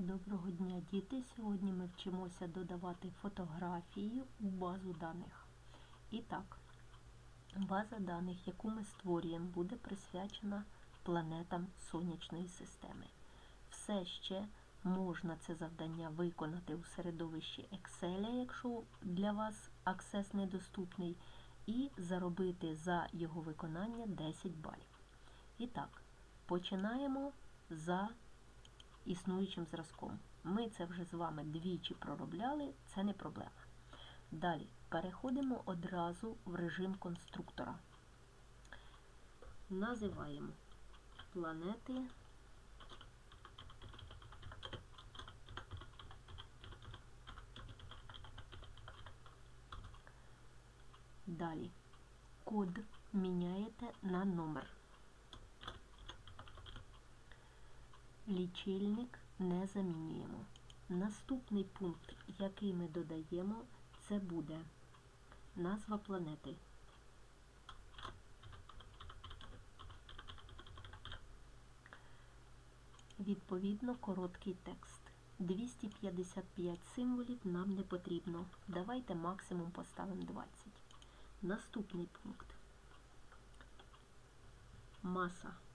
Доброго дня, діти! Сьогодні ми вчимося додавати фотографії у базу даних. І так, база даних, яку ми створюємо, буде присвячена планетам Сонячної системи. Все ще можна це завдання виконати у середовищі Excel, якщо для вас аксес недоступний, і заробити за його виконання 10 балів. І так, починаємо за існуючим зразком. Ми це вже з вами двічі проробляли, це не проблема. Далі переходимо одразу в режим конструктора. Називаємо планети. Далі код міняєте на номер. Лічильник не замінюємо. Наступний пункт, який ми додаємо, це буде назва планети. Відповідно, короткий текст. 255 символів нам не потрібно. Давайте максимум поставимо 20. Наступний пункт. Маса.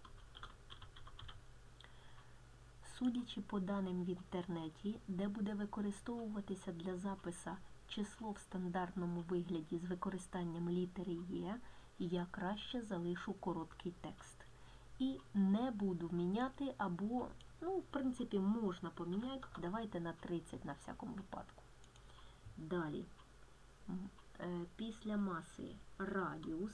Судячи по даним в інтернеті, де буде використовуватися для записа число в стандартному вигляді з використанням літери Є, я краще залишу короткий текст. І не буду міняти, або, ну, в принципі, можна поміняти. Давайте на 30 на всякому випадку. Далі, е, після маси радіус.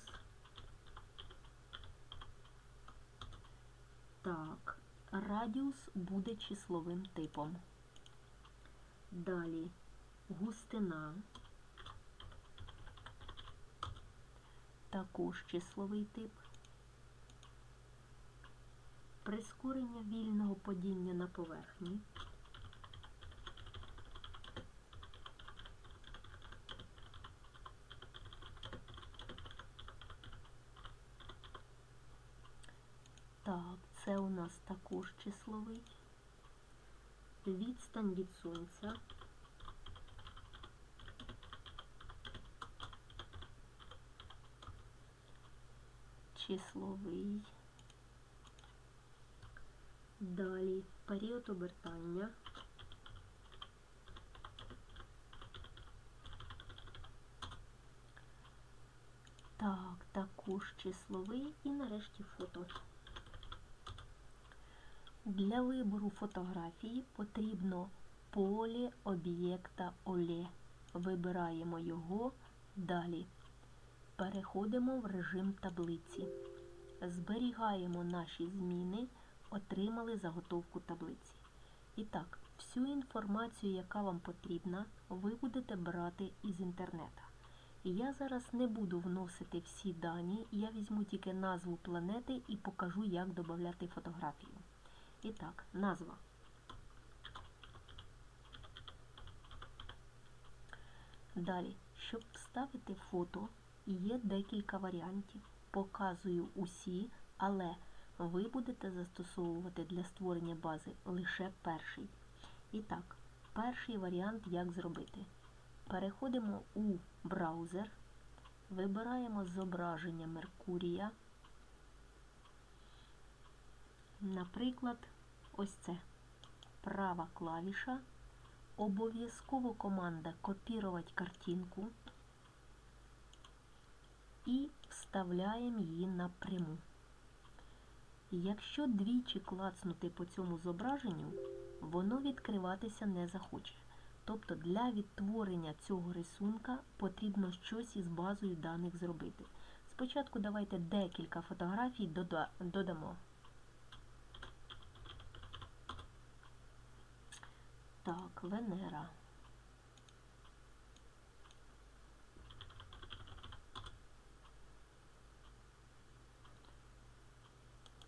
Так, радіус буде числовим типом. Далі густина, також числовий тип. Прискорення вільного падіння на поверхні. Так, це у нас також числовий. Відстань від сонця. Числовий. Далі період обертання. Так, також числовий і нарешті фото. Для вибору фотографії потрібно поле об'єкта Оле. Вибираємо його далі. Переходимо в режим таблиці. Зберігаємо наші зміни, отримали заготовку таблиці. І так, всю інформацію, яка вам потрібна, ви будете брати із інтернету. Я зараз не буду вносити всі дані, я візьму тільки назву планети і покажу, як додати фотографію. І так, назва. Далі, щоб вставити фото, є декілька варіантів. Показую усі, але ви будете застосовувати для створення бази лише перший. І так, перший варіант, як зробити. Переходимо у браузер, вибираємо зображення Меркурія. Наприклад, ось це права клавіша. Обов'язково команда копірувати картинку і вставляємо її напряму. Якщо двічі клацнути по цьому зображенню, воно відкриватися не захоче. Тобто для відтворення цього рисунка потрібно щось із базою даних зробити. Спочатку давайте декілька фотографій додамо. Так, Венера.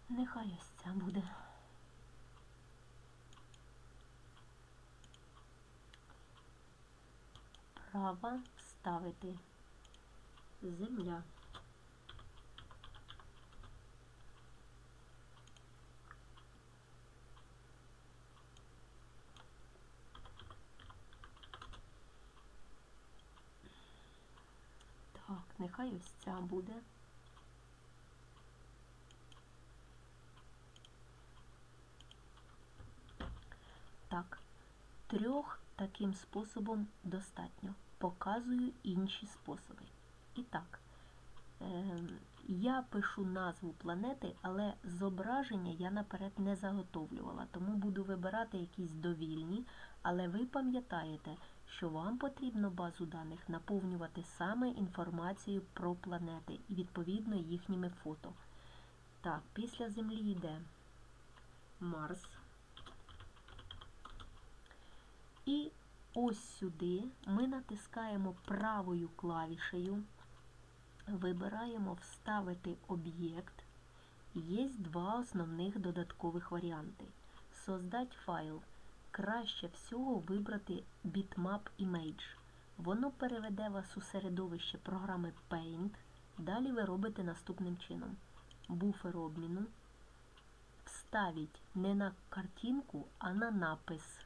Нехай ось ця буде. Права вставити земля. Нехай ось ця буде. Так, трьох таким способом достатньо. Показую інші способи. І так, е, я пишу назву планети, але зображення я наперед не заготовлювала, тому буду вибирати якісь довільні, але ви пам'ятаєте, що вам потрібно базу даних наповнювати саме інформацією про планети і відповідно їхніми фото. Так, після Землі йде Марс. І ось сюди ми натискаємо правою клавішею, вибираємо Вставити об'єкт. Є два основних додаткових варіанти. Создать файл. Краще всього вибрати Bitmap Image. Воно переведе вас у середовище програми Paint. Далі ви робите наступним чином. Буфер обміну. Вставіть не на картинку, а на напис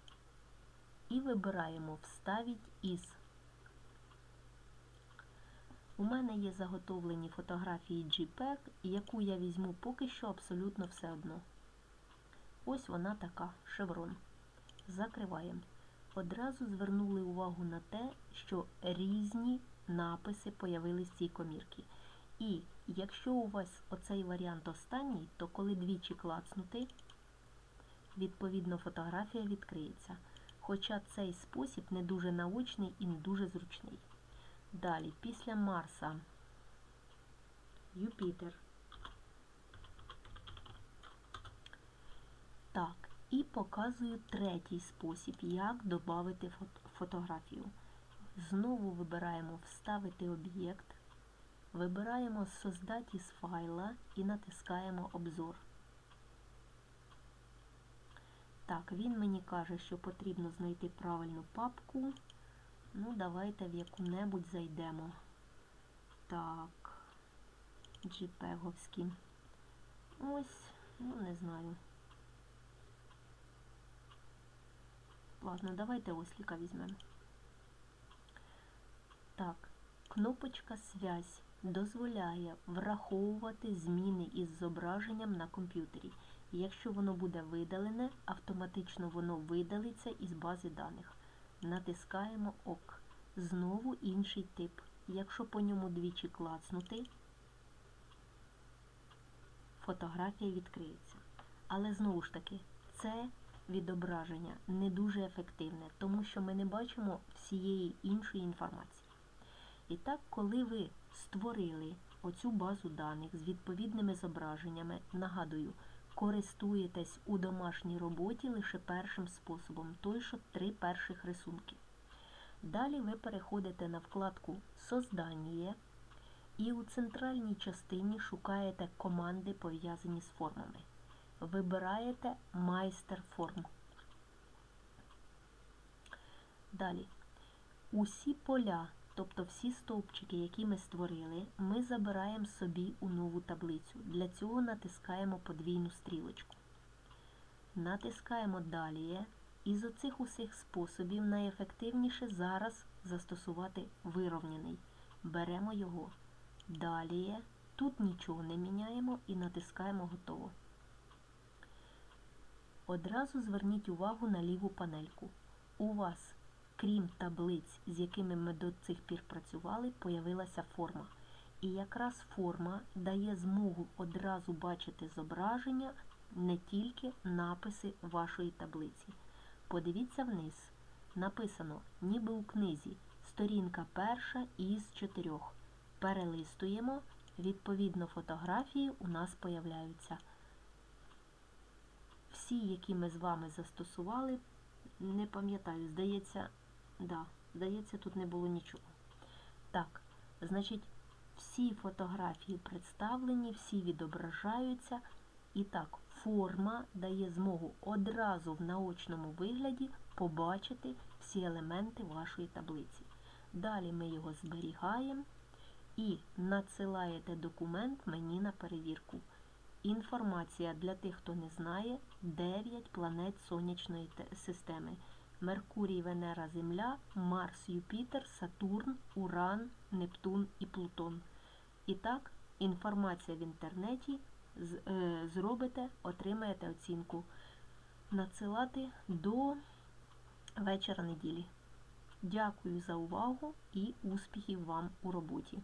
і вибираємо Вставіть із. У мене є заготовлені фотографії JPEG, яку я візьму поки що абсолютно все одно. Ось вона така, шеврон. Закриваємо. Одразу звернули увагу на те, що різні написи появились в цій комірці. І якщо у вас оцей варіант останній, то коли двічі клацнути, відповідно фотографія відкриється. Хоча цей спосіб не дуже наочний і не дуже зручний. Далі, після Марса, Юпітер. Так, і показую третій спосіб, як додати фотографію. Знову вибираємо Вставити об'єкт, вибираємо Создати із файла і натискаємо Обзор. Так, він мені каже, що потрібно знайти правильну папку. Ну, давайте в яку-небудь зайдемо. Так, JPEG-овські. Ось, ну, не знаю. Ладно, давайте осліка візьмемо. Так, кнопочка Связь дозволяє враховувати зміни із зображенням на комп'ютері. Якщо воно буде видалене, автоматично воно видалиться із бази даних. Натискаємо ОК. Знову інший тип. Якщо по ньому двічі клацнути, фотографія відкриється. Але знову ж таки, це відображення не дуже ефективне, тому що ми не бачимо всієї іншої інформації. І так, коли ви створили оцю базу даних з відповідними зображеннями, нагадую, користуєтесь у домашній роботі лише першим способом, той, що три перших рисунки. Далі ви переходите на вкладку Создання і у центральній частині шукаєте команди, пов'язані з формами. Вибираєте майстер форм. Далі. Усі поля Тобто всі стовпчики, які ми створили, ми забираємо собі у нову таблицю. Для цього натискаємо подвійну стрілочку. Натискаємо Далі. І з оцих усіх способів найефективніше зараз застосувати вирівняний. Беремо його. Далі. Тут нічого не міняємо і натискаємо Готово. Одразу зверніть увагу на ліву панельку. У вас крім таблиць, з якими ми до цих пір працювали, появилася форма. І якраз форма дає змогу одразу бачити зображення, не тільки написи вашої таблиці. Подивіться вниз. Написано, ніби у книзі, сторінка перша із чотирьох. Перелистуємо, відповідно, фотографії у нас появляються. Всі, які ми з вами застосували, не пам'ятаю, здається, Да, здається, тут не було нічого. Так, значить, всі фотографії представлені, всі відображаються. І так, форма дає змогу одразу в наочному вигляді побачити всі елементи вашої таблиці. Далі ми його зберігаємо і надсилаєте документ мені на перевірку. Інформація для тих, хто не знає, 9 планет сонячної системи. Меркурій, Венера, Земля, Марс, Юпітер, Сатурн, Уран, Нептун і Плутон. І так, інформація в інтернеті е, зробите, отримаєте оцінку. Надсилати до вечора неділі. Дякую за увагу і успіхів вам у роботі!